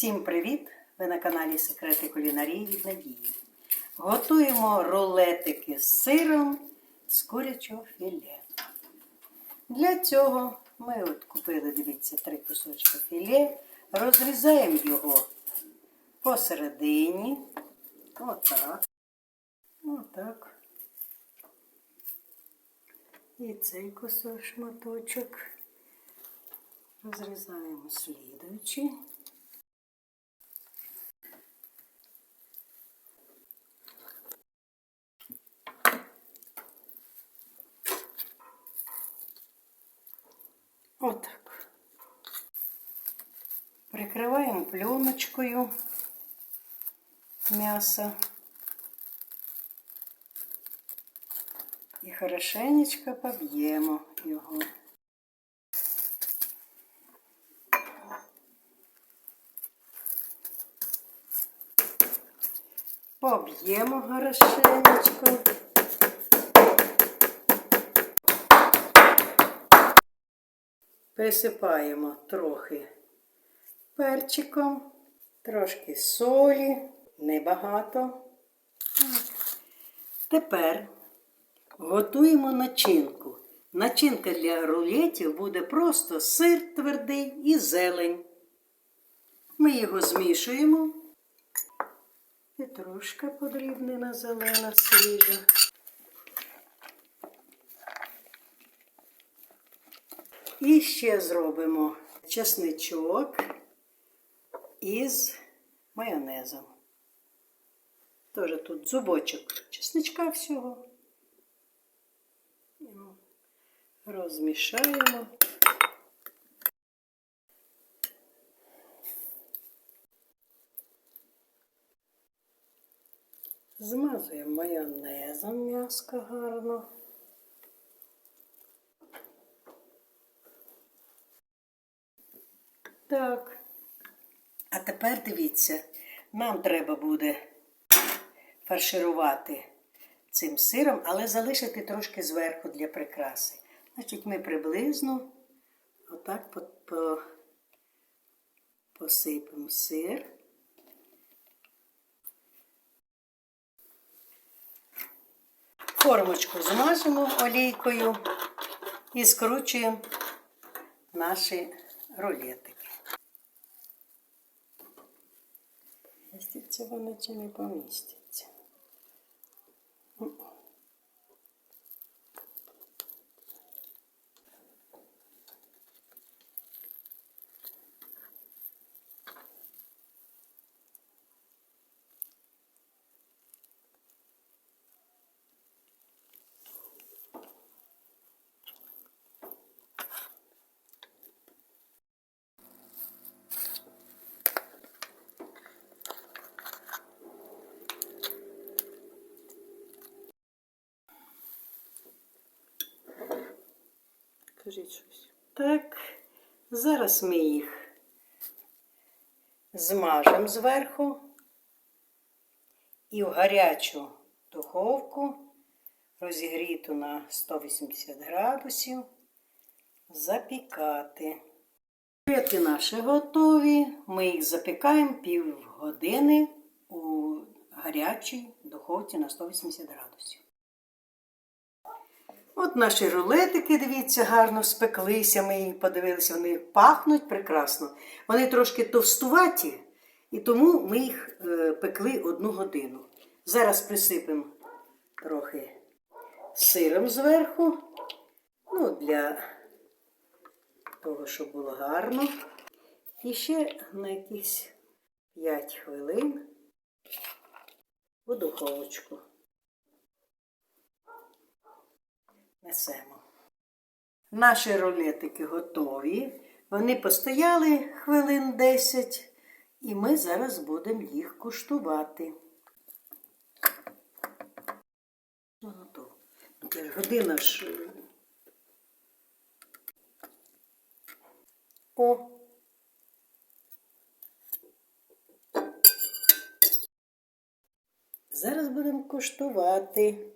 Всім привіт! Ви на каналі Секрети кулінарії від Надії. Готуємо рулетики з сиром з курячого філе. Для цього ми от купили, дивіться, три кусочки філе, розрізаємо його посередині. Отак. Отак. І цей кусок шматочок. Розрізаємо слідуючий. Отак. Прикриваємо пленочкою м'ясо. І хорошенечко поб'ємо його. Поб'ємо хорошенечко. Присипаємо трохи перчиком, трошки солі, небагато. Тепер готуємо начинку. Начинка для рулетів буде просто сир твердий і зелень. Ми його змішуємо. Петрушка подрібнена, зелена, свіжа. І ще зробимо чесничок із майонезом. Тоже тут зубочок чесничка всього. Розмішаємо. Змазуємо майонезом м'яско гарно. Так. А тепер дивіться, нам треба буде фарширувати цим сиром, але залишити трошки зверху для прикраси. Значить, ми приблизно отак по, по, посипемо сир. Формочку змажемо олійкою і скручуємо наші рулетики. Поміститься вони чи не помістяться. Кажіть щось. Так, зараз ми їх змажемо зверху і в гарячу духовку, розігріту на 180 градусів, запікати. Рулетки наші готові. Ми їх запікаємо півгодини у гарячій духовці на 180 градусів. От наші рулетики, дивіться, гарно спеклися. Ми їх подивилися, вони пахнуть прекрасно. Вони трошки товстуваті, і тому ми їх е, пекли одну годину. Зараз присипемо трохи сиром зверху. Ну, для того, щоб було гарно. І ще на якісь 5 хвилин у духовочку. Несемо. Наші рулетики готові. Вони постояли хвилин 10, і ми зараз будемо їх куштувати. Ну, готово. Ну, година ж. е. О. Зараз будемо куштувати.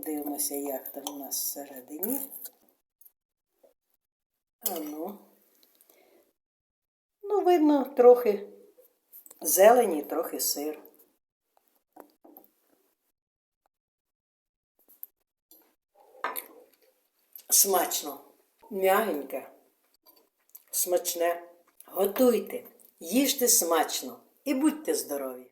Подивимося, як там у нас всередині. А ну. Ну, видно, трохи зелені, трохи сир. Смачно, м'ягеньке, смачне. Готуйте, їжте смачно і будьте здорові!